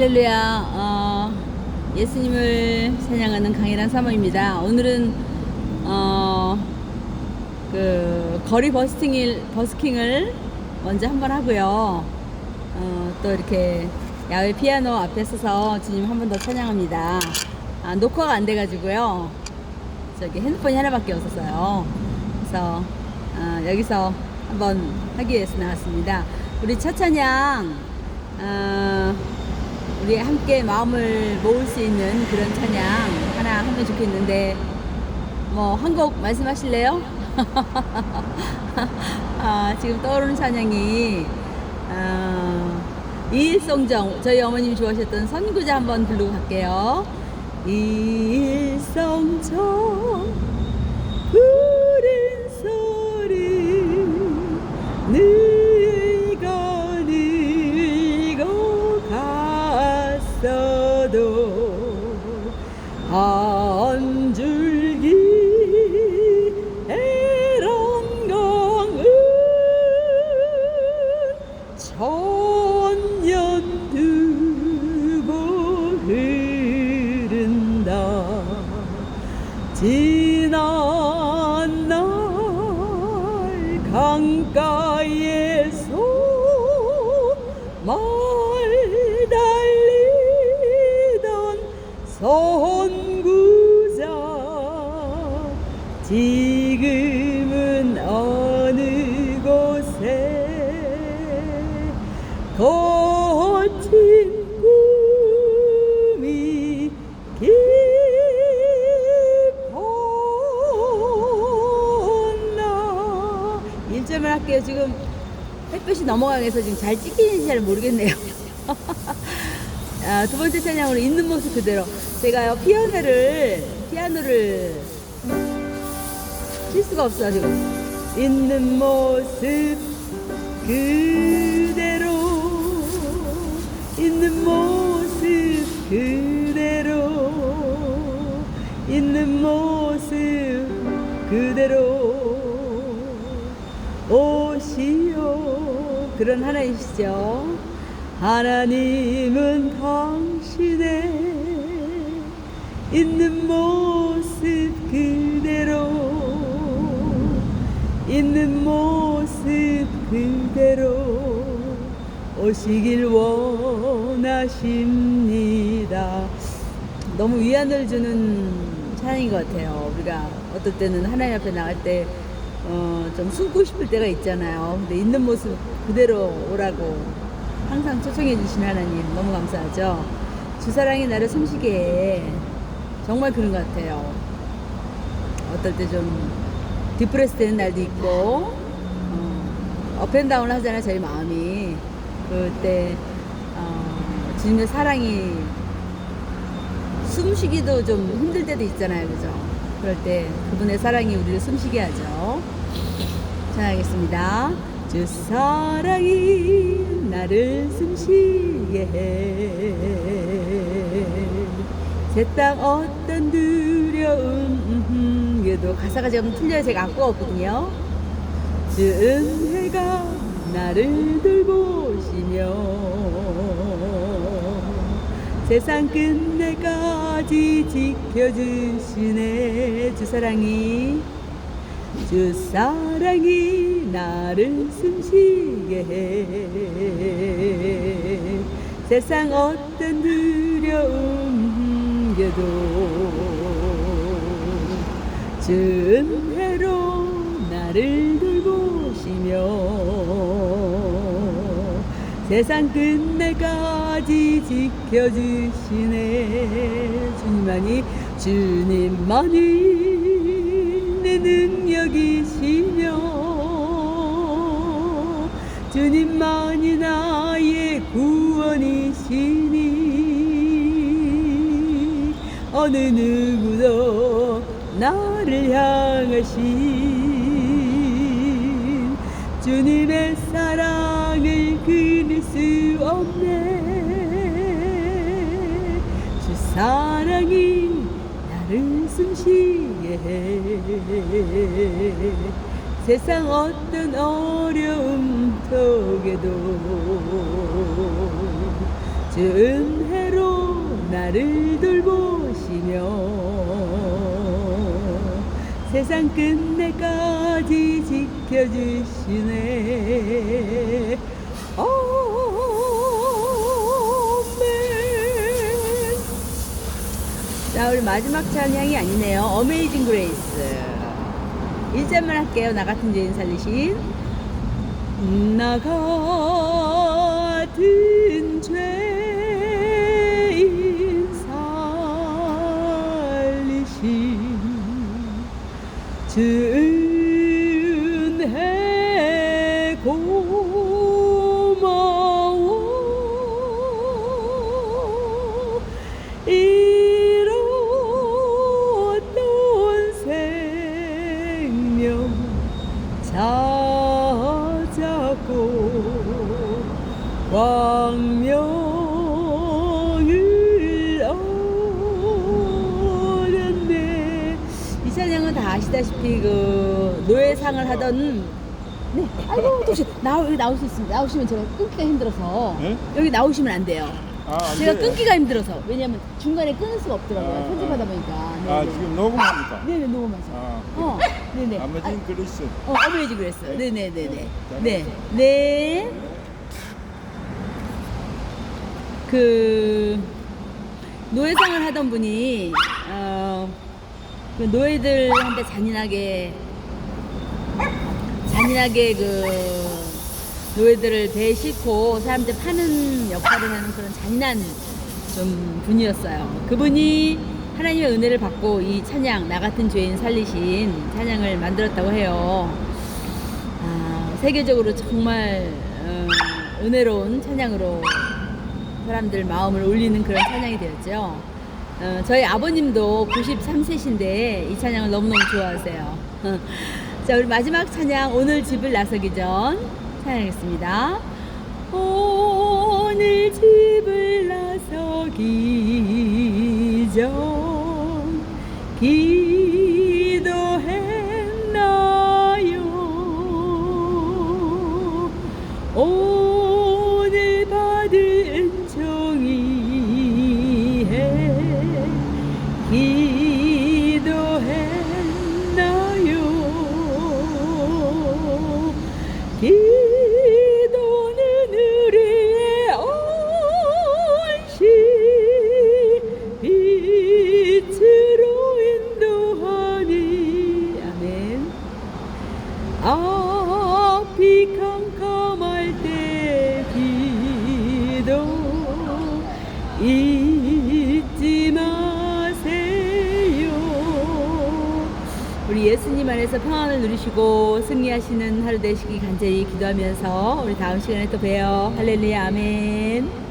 할렐루야. 어, 예수님을 찬양하는 강일한 사모입니다. 오늘은 어, 그 거리 버스팅을 버스킹을 먼저 한번 하고요. 어, 또 이렇게 야외 피아노 앞에 서서 주님 한 번 더 찬양합니다. 아, 녹화가 안 돼가지고요. 저기 핸드폰이 하나밖에 없었어요. 그래서 어, 여기서 한번 하기 위해서 나왔습니다. 우리 첫 찬양 어, 우리 함께 마음을 모을 수 있는 그런 찬양 하나 하면 좋겠는데 뭐 한 곡 말씀하실래요? 아, 지금 떠오르는 찬양이 어, 이일성정 저희 어머님이 좋아하셨던 선구자 한번 부르고 갈게요. 이일성정 부른 소리 늙 갔어도 한 줄기 에런강은 천년 두고 흐른다. 지난 날 강가 지금은 어느 곳에? 거친 꿈이 깊었나? 1점을 할게요. 지금 햇볕이 넘어가서 지금 잘 찍히는지 잘 모르겠네요. 아, 두 번째 찬양으로 있는 모습 그대로. 제가요 피아노를 피아노를 칠 수가 없어 지금. 있는 모습 그대로. 있는 모습 그대로. 있는 모습 그대로. 오시오. 그런 하나이시죠. 하나님은 당신의 있는 모습 그대로 있는 모습 그대로 오시길 원하십니다. 너무 위안을 주는 찬양인 것 같아요. 우리가 어떨 때는 하나님 앞에 나갈 때, 어, 좀 숨고 싶을 때가 있잖아요. 근데 있는 모습 그대로 오라고 항상 초청해 주신 하나님 너무 감사하죠. 주사랑이 나를 숨쉬게 해. 정말 그런 것 같아요. 어떨 때 좀 디프레스 되는 날도 있고 어, 업앤다운 하잖아요 저희 마음이. 그때 어, 주님의 사랑이 숨쉬기도 좀 힘들 때도 있잖아요 그죠? 그럴 때 그분의 사랑이 우리를 숨쉬게 하죠. 자 하겠습니다. 주 사랑이 나를 숨쉬게 해새땅 어떤 두려움 에도 가사가 지금 틀려요. 제가 악보가 없거든요. 은혜가 나를 돌보시며 세상 끝내까지 지켜주시네. 주 사랑이 주 사랑이 나를 숨쉬게 해. 세상 어떤 두려움에도 주 은혜로 나를 돌보시며 세상 끝내까지 지켜주시네. 주님만이 주님만이 내 능력이시며 주님만이 나의 구원이시니 어느 누구도 나를 향하신 주님의 사랑을 그릴 수 없네. 주 사랑이 나를 숨쉬게 해. 세상 어떤 어려움 속에도 주 은혜로 나를 돌보시며 세상 끝내까지 지켜주시네. 아멘. 자 우리 마지막 찬양이 아니네요. 어메이징 그레이스 1절만 할게요. 나 같은 죄인 살리신. 나 같은 죄 은혜 고마워. 잃었던 생명 찾았고 광명 아시다시피 그 노예상을 하던 네 아이고 혹시 나오 여기 나올 수 있습니다 나오시면 제가 끊기가 힘들어서 네? 여기 나오시면 안 돼요 아, 안 제가 돼요. 끊기가 힘들어서 왜냐면 중간에 끊을 수가 없더라고요 아, 편집하다 아. 보니까 아, 네네. 지금 녹음합니까? 네네 녹음하죠 아, 어 네네 아메진 그리스. 어, 어메이징 그랬어. 네. 네네네네. 잘 네. 네. 그, 노예상을 하던 분이, 어, 그 노예들한테 잔인하게, 잔인하게 그, 노예들을 배 싣고 사람들 파는 역할을 하는 그런 잔인한 좀 분이었어요. 그분이 하나님의 은혜를 받고 이 찬양, 나 같은 죄인 살리신 찬양을 만들었다고 해요. 아, 세계적으로 정말 어, 은혜로운 찬양으로 사람들 마음을 울리는 그런 찬양이 되었죠. 어, 저희 아버님도 93세신데 이 찬양을 너무너무 좋아하세요. 자, 우리 마지막 찬양 오늘 집을 나서기 전 찬양했습니다. 오늘 집을 나서기 전 기 잊지 마세요. 우리 예수님 안에서 평안을 누리시고 승리하시는 하루 되시기 간절히 기도하면서 우리 다음 시간에 또 봬요. 할렐루야. 아멘